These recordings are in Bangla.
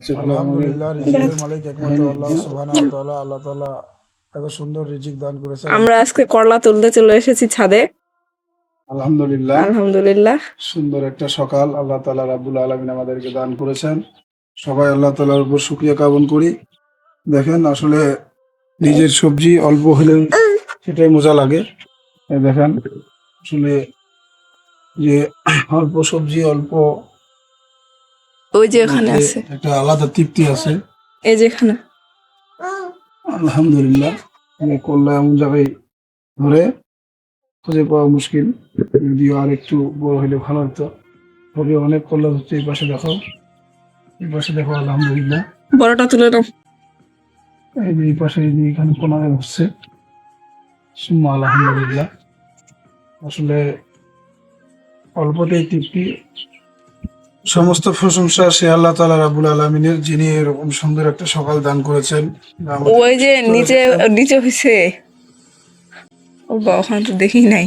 আলহামদুলিল্লাহ রিজিকের মালিক একমাত্র আল্লাহ সুবহানাহু ওয়া তাআলা আল্লাহ তাআলা এত সুন্দর রিজিক দান করেছেন। আমরা আজকে করলা তুলতে চলে এসেছি ছাদে। আলহামদুলিল্লাহ। আলহামদুলিল্লাহ। সুন্দর একটা সকাল আল্লাহ তাআলা রাব্বুল আলামিন আমাদেরকে দান করেছেন। সবাই আল্লাহ তাআলার উপর শুকরিয়া জ্ঞাপন করি। দেখেন আসলে নিজের সবজি অল্প হলেও সেটাই মজা লাগে। দেখেন আসলে যে অল্প সবজি অল্প ওই যে ওখানে আছে। একটা আলাদা তৃপ্তি আছে। এই যে এখানে। আলহামদুলিল্লাহ আমি করলা এমন জায়গায় ধরে খুঁজে পাওয়া মুশকিল। যদিও আর একটু বড় হলে ভালো হতো। তবে অনেক করলা হচ্ছে এই পাশে দেখো। এই পাশে দেখো আলহামদুলিল্লাহ। বড়টা তুলে নাও। এই যে এই পাশে যে এখানে কোনায় হচ্ছে সুম্মা আলহামদুলিল্লাহ। আসলে অল্পতেই তৃপ্তি। সমস্ত প্রশংসা সে আল্লাহ তালা রাবুল আলমিনের যিনি এরকম সুন্দর একটা সকাল দান করেছেন। ওই যে নিচে নিচে হয়েছে। ও বা ওখানে তো দেখি নাই।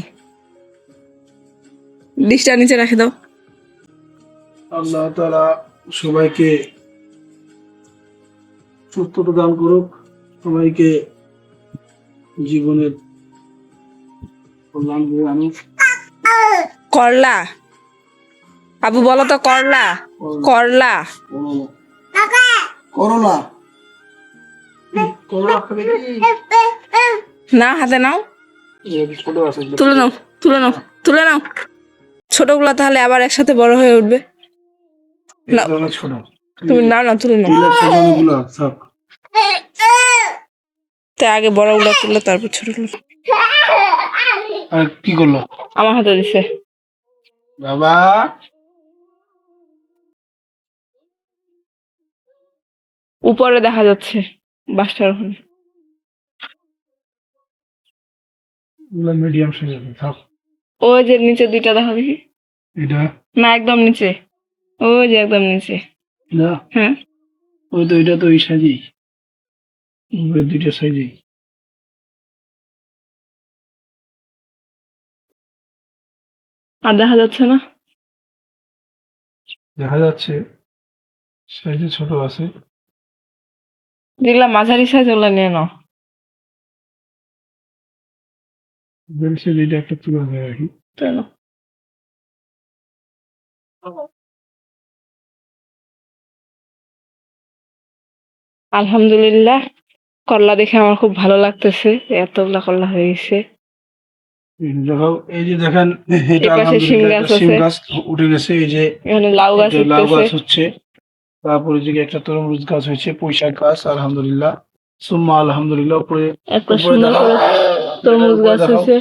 ডিশটা নিচে রাখে দাও। আল্লাহ তালা সবাইকে সুস্থতা দান করুক। সবাইকে জীবনের কল্যাণ করলা। আবু বলো তো করলা? করলা। করোনা করোনা খাবে কি? না হাতে নাও। এই ছোট আছে। তুলে নাও তুলে নাও তুলে নাও। ছোটগুলা তাহলে আবার একসাথে বড় হয়ে উঠবে। না। তুমি নাও না তুলে নাও। তাই আগে বড়গুলা তুললে তারপর ছোটগুলো। আর কি করল? আমার হাতে দিছে। বাবা। উপরে দেখা যাচ্ছে বাসটার ওখানে। মিডিয়াম সাইজের থাক। ওই যে নিচে দুইটা দেখা দেখি। এটা? না একদম নিচে। ওই যে একদম নিচে। না? হ্যাঁ। ওই তো এটা তো ওই সাইজেই। উপরে দুইটা সাইজেই। আর দেখা যাচ্ছে না? দেখা যাচ্ছে সাইজে ছোট আছে। যেগুলা মাঝারি সাইজ ওগুলা নিয়ে নাও। একটা তুলে তাই নাও। আলহামদুলিল্লাহ করলা দেখে আমার খুব ভালো লাগতেছে এতগুলা করলা হয়ে গেছে। এই যে দেখেন এটা গাছ। উঠে গেছে এই যে এখানে লাউ গাছ লাউ গাছ হচ্ছে। তারপরে যে একটা তরমুজ গাছ হয়েছে পুঁইশাক গাছ আলহামদুলিল্লাহ। সুম্মা আলহামদুলিল্লাহ উপরে একটা সুন্দর তরমুজ গাছ হয়েছে।